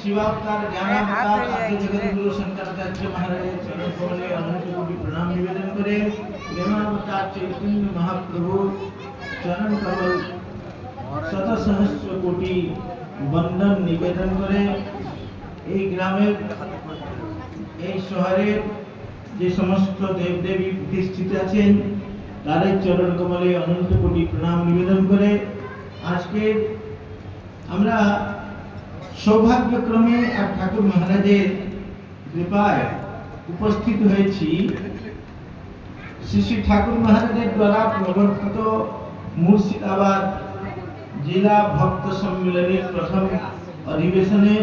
শিবাবতার জ্ঞানাবতার আদি জগৎগুরু শঙ্করাচার্য মহারাজের চরণ কমলে অনন্ত কোটি প্রণাম নিবেদন করে প্রেমাবতার চৈতন্য মহাপ্রভু চরণ কমল শত সহস্র কোটি বন্দন নিবেদন করে এই গ্রামের এই শহরের যে সমস্ত দেবদেবী প্রতিষ্ঠিত আছেন তাদের চরণ কমলে অনন্ত কোটি প্রণাম নিবেদন করে আজকে আমরা সৌভাগ্যক্রমে আর ঠাকুর মহারাজের কৃপায় উপস্থিত হয়েছি। শ্রী শ্রী ঠাকুর মহারাজের দ্বারা প্রবর্তিত মুর্শিদাবাদ জেলা ভক্ত সম্মেলনের প্রথম অধিবেশনে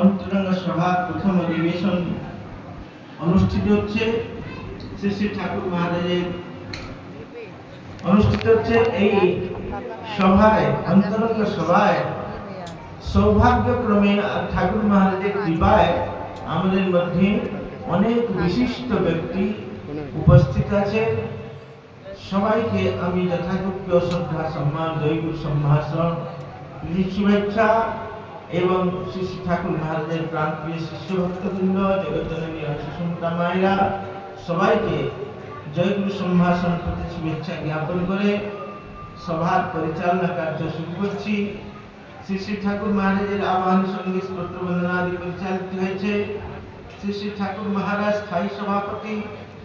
অন্তরঙ্গ সভা প্রথম অধিবেশন অনুষ্ঠিত হচ্ছে। শ্রী শ্রী ঠাকুর মহারাজের অনুষ্ঠিত হচ্ছে এই সভায়, অন্তরঙ্গ সভায় সৌভাগ্যক্রমে ঠাকুর মহারাজের কৃপায় আমাদের মধ্যে অনেক বিশিষ্ট ব্যক্তি উপস্থিত আছে। সবাইকে আমি যথাযোগ্য শ্রদ্ধা সম্মান দৈবিক সম্ভাষণ শুভেচ্ছা এবং শ্রী শ্রী ঠাকুর মহারাজের প্রাণপ্রিয় শিষ্য ভক্তবৃন্দ জগজ্জননী অংশসংতা মায়েরা সবাইকে জয়গুরু সম্ভাষণ প্রতি শুভেচ্ছা জ্ঞাপন করে সভার পরিচালনা কার্য শুরু করছি। শ্রী শ্রী ঠাকুর মহারাজের আহ্বানের সঙ্গে স্তোত্র বন্দনা আদি পরিচালিত হয়েছে। শ্রী শ্রী ঠাকুর মহারাজ স্থায়ী সভাপতি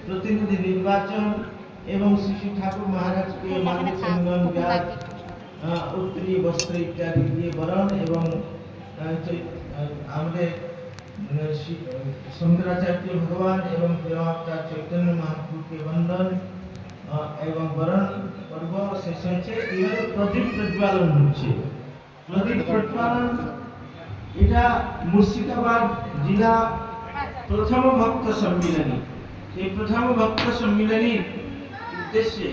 প্রতিনিধি নির্বাচন এবং শ্রী শ্রী ঠাকুর মহারাজকে আহ, উত্তরী বস্ত্র ইত্যাদি দিয়ে বরণ এবং আমাদের শঙ্করাচার্য ভগবান এবং প্রেমাবতার চৈতন্য মহাপ্রভুকে বন্দন এবং বরণ পর্ব শেষ হয়েছে। এবারে প্রদীপ প্রজ্বালন হচ্ছে। প্রদীপ প্রজ্বালন এটা মুর্শিদাবাদ জেলা প্রথম ভক্ত সম্মিলনী। সেই প্রথম ভক্ত সম্মিলনীর উদ্দেশ্যে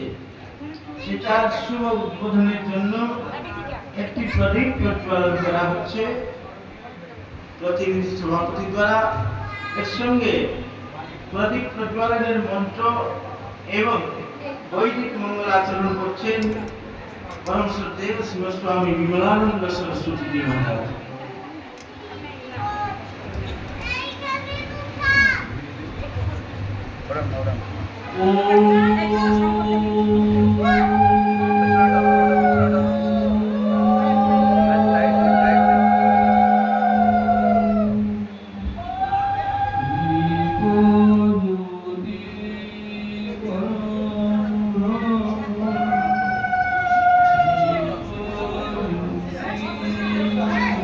সেটার শুভ উদ্বোধনের জন্য একটি প্রদীপ প্রজ্বলন করা হচ্ছে। প্রতিনিধি সভাপতি দ্বারা এর সঙ্গে প্রদীপ প্রজ্বলনের মন্ত্র এবং বৈদিক মঙ্গলাচরণ করছেন પરમ સદેવ શિવસ્વામી વિમલાનંદ સરસ્વતીજી મહારાજ. ઓમ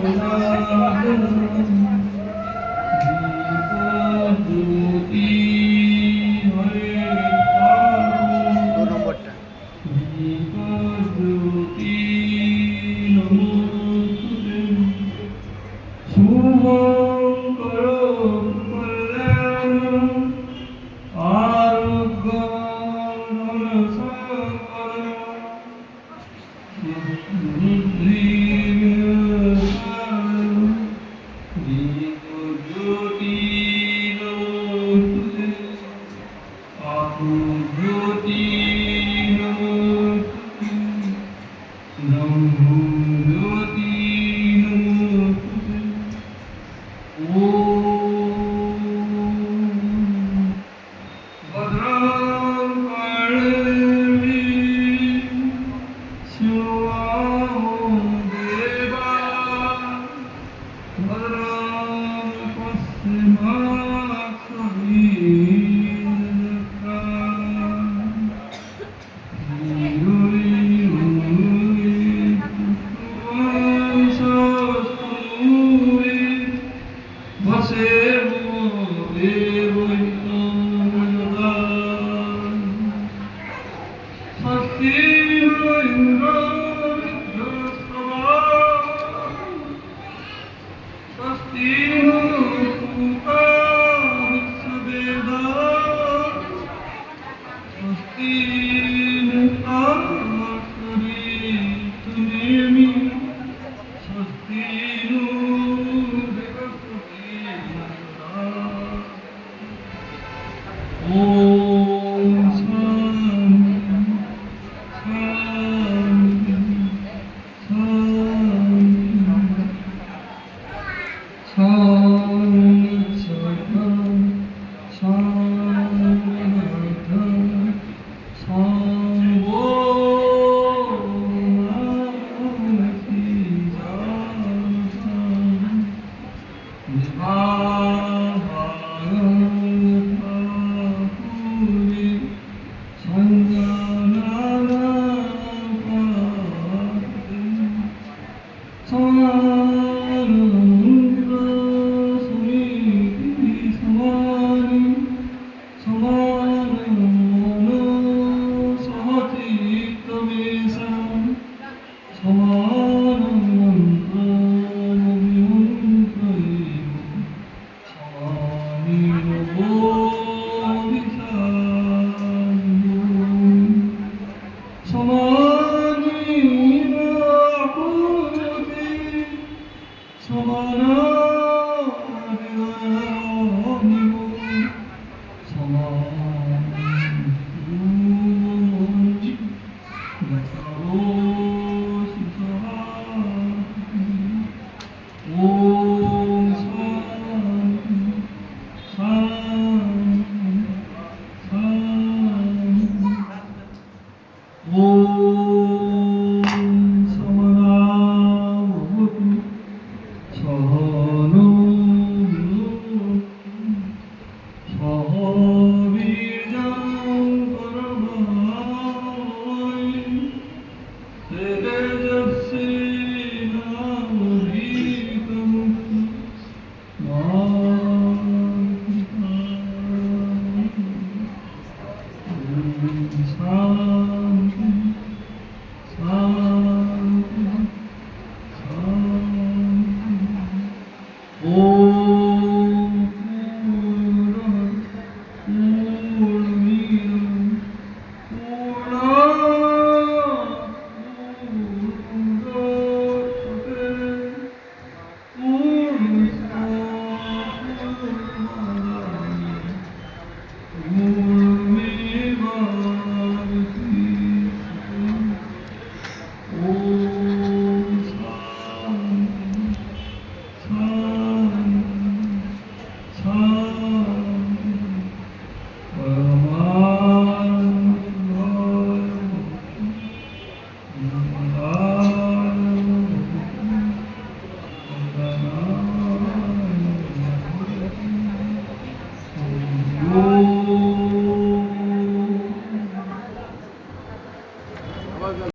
الله e Oh. সমান